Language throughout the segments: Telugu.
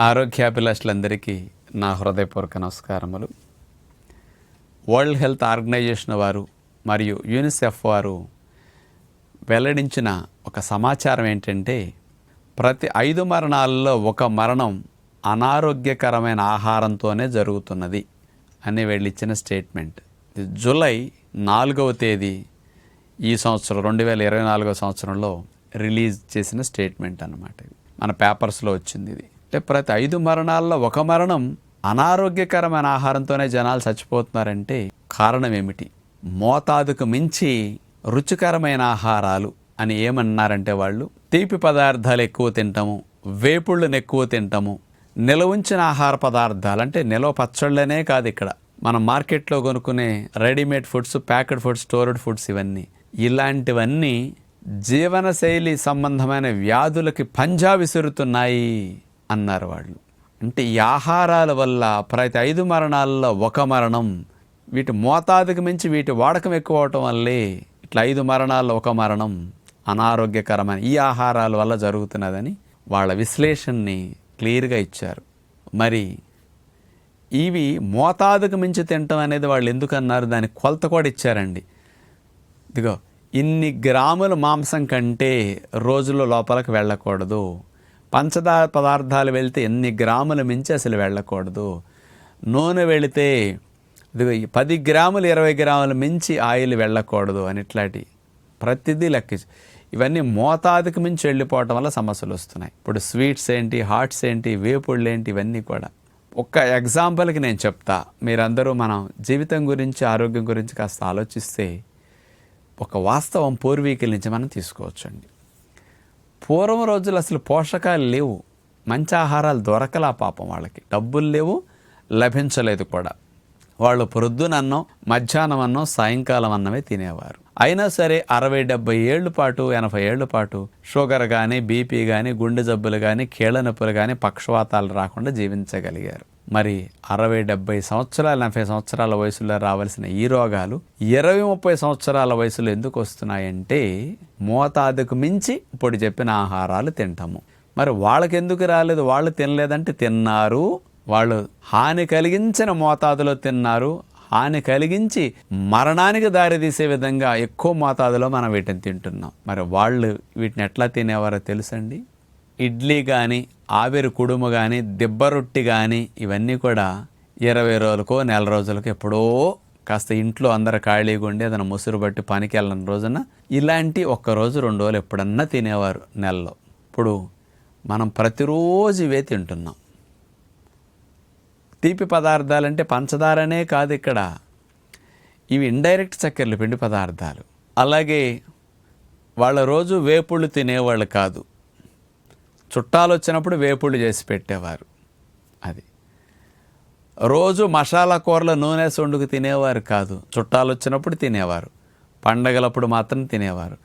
ఆరోగ్యాభిలాషులందరికీ నా హృదయపూర్వక నమస్కారములు. వరల్డ్ హెల్త్ ఆర్గనైజేషన్ వారు మరియు యూనిసెఫ్ వారు వెల్లడించిన ఒక సమాచారం ఏంటంటే ప్రతి ఐదు మరణాలలో ఒక మరణం అనారోగ్యకరమైన ఆహారంతోనే జరుగుతున్నది అని వెళ్ళిచ్చిన స్టేట్మెంట్. జూలై నాలుగవ తేదీ ఈ సంవత్సరం రెండు వేల ఇరవై నాలుగవ సంవత్సరంలో రిలీజ్ చేసిన స్టేట్మెంట్ అన్నమాట. మన పేపర్స్లో వచ్చింది ఇది. అంటే ప్రతి ఐదు మరణాల్లో ఒక మరణం అనారోగ్యకరమైన ఆహారంతోనే జనాలు చచ్చిపోతున్నారంటే కారణం ఏమిటి? మోతాదుకు మించి రుచికరమైన ఆహారాలు అని ఏమన్నారంటే వాళ్ళు? తీపి పదార్థాలు ఎక్కువ తింటాము వేపుళ్ళను ఎక్కువ తింటాము నిలవుంచిన ఆహార పదార్థాలు అంటే నిలవ పచ్చళ్ళనే కాదు ఇక్కడ. మనం మార్కెట్లో కొనుక్కునే readymade foods packed foods stored foods ఇవన్నీ. ఇలాంటివన్నీ జీవనశైలి సంబంధమైన వ్యాధులకి పంజా విసురుతున్నాయి. అన్నారు వాళ్ళు. అంటే ఈ ఆహారాల వల్ల ప్రతి ఐదు మరణాల్లో ఒక మరణం వీటి మోతాదుకు మించి వీటి వాడకం ఎక్కువ అవటం వల్లే ఇట్లా ఐదు మరణాల్లో ఒక మరణం అనారోగ్యకరమైన ఈ ఆహారాల వల్ల జరుగుతున్నదని వాళ్ళ విశ్లేషణని క్లియర్గా ఇచ్చారు. మరి ఇవి మోతాదుకు మించి తినటం అనేది వాళ్ళు ఎందుకన్నారు దాని కొలత కూడా ఇచ్చారండి. ఇదిగో ఇన్ని గ్రాముల మాంసం కంటే రోజుల లోపలికి వెళ్ళకూడదు. పంచదార పదార్థాలు వెళితే ఎన్ని గ్రాముల మించి అసలు వెళ్ళకూడదు. నూనె వెళితే పది గ్రాములు ఇరవై గ్రాముల మించి ఆయిల్ వెళ్ళకూడదు అని ఇట్లాంటి ప్రతిదీ లెక్క ఇవన్నీ మోతాదుకు మించి వెళ్ళిపోవటం వల్ల సమస్యలు వస్తున్నాయి. ఇప్పుడు స్వీట్స్ ఏంటి హాట్స్ ఏంటి వేపుళ్ళు ఏంటి ఇవన్నీ కూడా. ఒక్క ఎగ్జాంపుల్కి నేను చెప్తా. మీరందరూ మనం జీవితం గురించి ఆరోగ్యం గురించి కాస్త ఆలోచిస్తే ఒక వాస్తవం పూర్వీకుల నుంచి మనం తీసుకోవచ్చండి. పూర్వం రోజులు అసలు పోషకాలు లేవు. మంచి ఆహారాలు దొరకలా పాపం వాళ్ళకి. డబ్బులు లేవు లభించలేదు కూడా. వాళ్ళు ప్రొద్దున అన్నం మధ్యాహ్నం అన్నం సాయంకాలం అన్నమే తినేవారు. అయినా సరే అరవై డెబ్బై ఏళ్ళ పాటు ఎనభై ఏళ్ళ పాటు షుగర్ కానీ బీపీ కానీ గుండె జబ్బులు కానీ కీళ్ళ నొప్పులు కానీ పక్షవాతాలు రాకుండా జీవించగలిగారు. మరి అరవై డెబ్బై సంవత్సరాలు ఎనభై సంవత్సరాల వయసులో రావాల్సిన ఈ రోగాలు ఇరవై ముప్పై సంవత్సరాల వయసులో ఎందుకు వస్తున్నాయంటే మోతాదుకు మించి ఇప్పుడు చెప్పిన ఆహారాలు తింటాము. మరి వాళ్ళకి ఎందుకు రాలేదు? వాళ్ళు తినలేదంటే తిన్నారు. వాళ్ళు హాని కలిగించిన మోతాదులో తిన్నారు. హాని కలిగించి మరణానికి దారితీసే విధంగా ఎక్కువ మోతాదులో మనం వీటిని తింటున్నాం. మరి వాళ్ళు వీటిని ఎట్లా తినేవారో తెలుసండి? ఇడ్లీ కానీ ఆవిరి కుడుము కానీ దిబ్బ రొట్టి కానీ ఇవన్నీ కూడా ఇరవై రోజులకో నెల రోజులకో ఎప్పుడో కాస్త ఇంట్లో అందరు ఖాళీగా ఉండి అతను ముసురు బట్టి పనికి వెళ్ళని రోజున ఇలాంటి ఒక్క రోజు రెండు రోజులు ఎప్పుడన్నా తినేవారు నెలలో. ఇప్పుడు మనం ప్రతిరోజు ఇవే తింటున్నాం. తీపి పదార్థాలంటే పంచదారనే కాదు ఇక్కడ. ఇవి ఇండైరెక్ట్ చక్కెరలు పిండి పదార్థాలు. అలాగే వాళ్ళ రోజు వేపుళ్ళు తినేవాళ్ళు కాదు. చుట్టాలు వచ్చినప్పుడు వేపుళ్ళు చేసి పెట్టేవారు. అది. రోజు మసాలా కూరల నూనె వండుకు తినేవారు కాదు. చుట్టాలు వచ్చినప్పుడు తినేవారు. పండగలప్పుడు మాత్రం తినేవారు.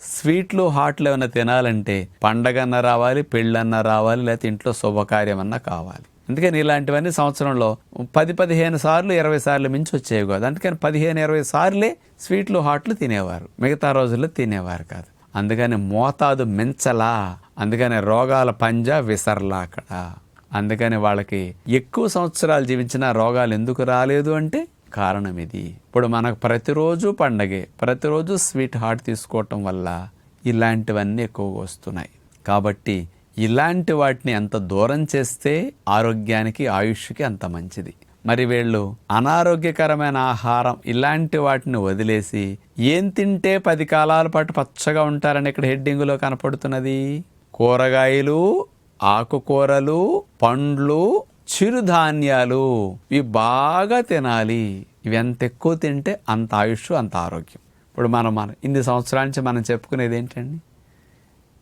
స్వీట్లు హాట్లు ఏమైనా తినాలంటే పండగన్న రావాలి పెళ్ళన్న రావాలి లేకపోతే ఇంట్లో శుభకార్యమన్నా కావాలి. అందుకని ఇలాంటివన్నీ సంవత్సరంలో పది పదిహేను సార్లు ఇరవై సార్లు మించి వచ్చేవి కాదు. అందుకని పదిహేను ఇరవై సార్లే స్వీట్లు హాట్లు తినేవారు. మిగతా రోజుల్లో తినేవారు కాదు. అందుకని మోతాదు మించలా అందుకనే రోగాల పంజా విసర్లా అక్కడ. అందుకని వాళ్ళకి ఎక్కువ సంవత్సరాలు జీవించిన రోగాలు ఎందుకు రాలేదు అంటే కారణం ఇది. ఇప్పుడు మనకు ప్రతిరోజు పండగే ప్రతిరోజు స్వీట్ హార్ట్ తీసుకోవటం వల్ల ఇలాంటివన్నీ ఎక్కువగా వస్తున్నాయి. కాబట్టి ఇలాంటి వాటిని ఎంత దూరం చేస్తే ఆరోగ్యానికి ఆయుష్కి అంత మంచిది. మరి వీళ్ళు అనారోగ్యకరమైన ఆహారం ఇలాంటి వాటిని వదిలేసి ఏం తింటే పది కాలాల పాటు పచ్చగా ఉంటారని ఇక్కడ హెడ్డింగ్లో కనపడుతున్నది? కూరగాయలు ఆకుకూరలు పండ్లు చిరుధాన్యాలు ఇవి బాగా తినాలి. ఇవి ఎంత ఎక్కువ తింటే అంత ఆయుష్ అంత ఆరోగ్యం. ఇప్పుడు మనం మన ఇన్ని సంవత్సరాల నుంచి మనం చెప్పుకునేది ఏంటండి?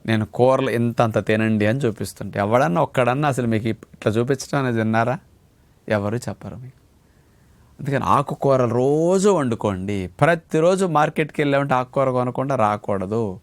నేను కూరలు ఇంత అంత తినండి అని చూపిస్తుంటే ఎవడన్నా ఒక్కడన్నా అసలు మీకు ఇట్లా చూపించడం అనేది విన్నారా? ఎవరు చెప్పరు మీకు. అందుకని ఆకుకూరలు రోజు వండుకోండి. ప్రతిరోజు మార్కెట్కి వెళ్ళామంటే ఆకుకూర కొనకుండా రాకూడదు.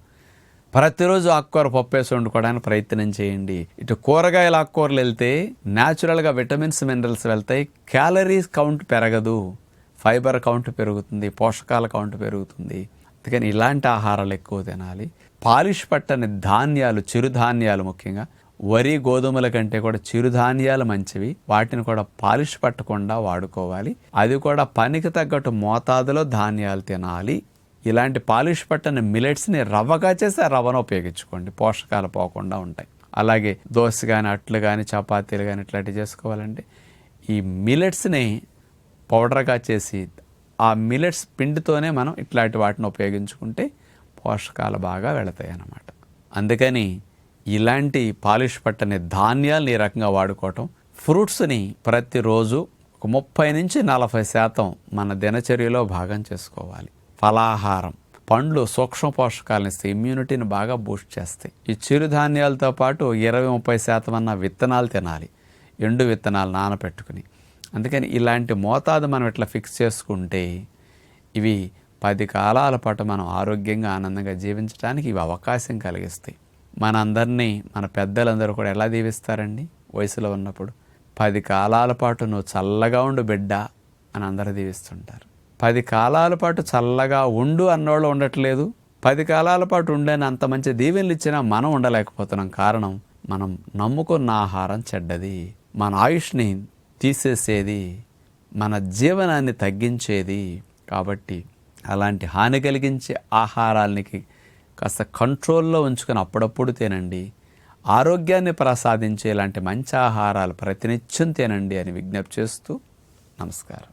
ప్రతిరోజు ఆకుకూర పప్పు వేసి వండుకోవడానికి ప్రయత్నం చేయండి. ఇటు కూరగాయల ఆకుకూరలు వెళ్తే న్యాచురల్గా విటమిన్స్ మినరల్స్ వెళ్తాయి. క్యాలరీస్ కౌంట్ పెరగదు. ఫైబర్ కౌంట్ పెరుగుతుంది. పోషకాల కౌంట్ పెరుగుతుంది. అందుకని ఇలాంటి ఆహారాలు ఎక్కువ తినాలి. పాలిష్ పట్టని ధాన్యాలు చిరుధాన్యాలు ముఖ్యంగా. వరి గోధుమల కంటే కూడా చిరుధాన్యాలు మంచివి. వాటిని కూడా పాలిష్ పట్టకుండా వాడుకోవాలి. అది కూడా పనికి తగ్గట్టు మోతాదులో ధాన్యాలు తినాలి. ఇలాంటి పాలిష్ పట్టని మిలెట్స్ని రవ్వగా చేసి ఆ రవ్వను ఉపయోగించుకోండి. పోషకాలు పోకుండా ఉంటాయి. అలాగే దోశ కానీ అట్లు కానీ చపాతీలు కానీ ఇట్లాంటివి చేసుకోవాలంటే ఈ మిలెట్స్ని పౌడర్గా చేసి ఆ మిలెట్స్ పిండితోనే మనం ఇట్లాంటి వాటిని ఉపయోగించుకుంటే పోషకాలు బాగా వెళతాయి అన్నమాట అందుకని ఇలాంటి పాలిష్ పట్టని ధాన్యాలను ఈ రకంగా వాడుకోవటం ఫ్రూట్స్ని ప్రతిరోజు ఒక ముప్పై నుంచి నలభై శాతం మన దినచర్యలో భాగం చేసుకోవాలి. ఫలాహారం. పండ్లు సూక్ష్మ పోషకాలను ఇస్తే ఇమ్యూనిటీని బాగా బూస్ట్ చేస్తాయి. ఈ చిరుధాన్యాలతో పాటు ఇరవై ముప్పై శాతం అన్న విత్తనాలు తినాలి. ఎండు విత్తనాలు నానబెట్టుకుని అందుకని ఇలాంటి మోతాదు మనం ఇట్లా ఫిక్స్ చేసుకుంటే ఇవి పది కాలాల పాటు మనం ఆరోగ్యంగా ఆనందంగా జీవించడానికి ఇవి అవకాశం కలిగిస్తాయి. మనందరినీ మన పెద్దలందరూ కూడా ఎలా దీవిస్తారండి? వయసులో ఉన్నప్పుడు. పది కాలాల పాటు నువ్వు చల్లగా ఉండు బిడ్డ అని అందరూ దీవిస్తుంటారు. పది కాలాల పాటు చల్లగా ఉండు అన్నోళ్ళు ఉండట్లేదు. పది కాలాల పాటు ఉండని అంత మంచి దీవెనలు ఇచ్చినా మనం ఉండలేకపోతున్నాం. కారణం మనం నమ్ముకున్న ఆహారం చెడ్డది. మన ఆయుష్ని తీసేసేది మన జీవనాన్ని తగ్గించేది. కాబట్టి అలాంటి హాని కలిగించే ఆహారాలకి కాస్త కంట్రోల్లో ఉంచుకొని అప్పుడప్పుడు తినండి. ఆరోగ్యాన్ని ప్రసాదించే ఇలాంటి మంచి ఆహారాలు ప్రతినిత్యం తినండి అని విజ్ఞప్తి చేస్తూ నమస్కారం.